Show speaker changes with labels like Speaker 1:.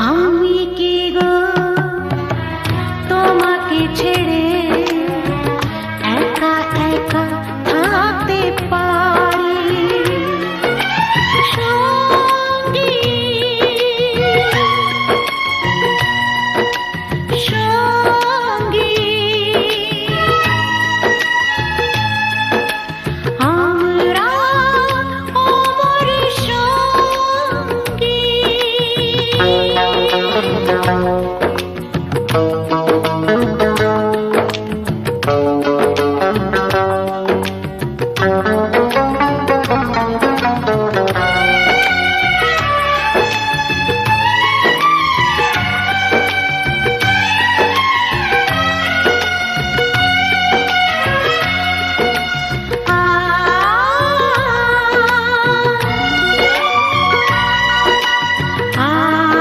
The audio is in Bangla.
Speaker 1: আমি কি গো তোমাকে ছেড়ে একা একা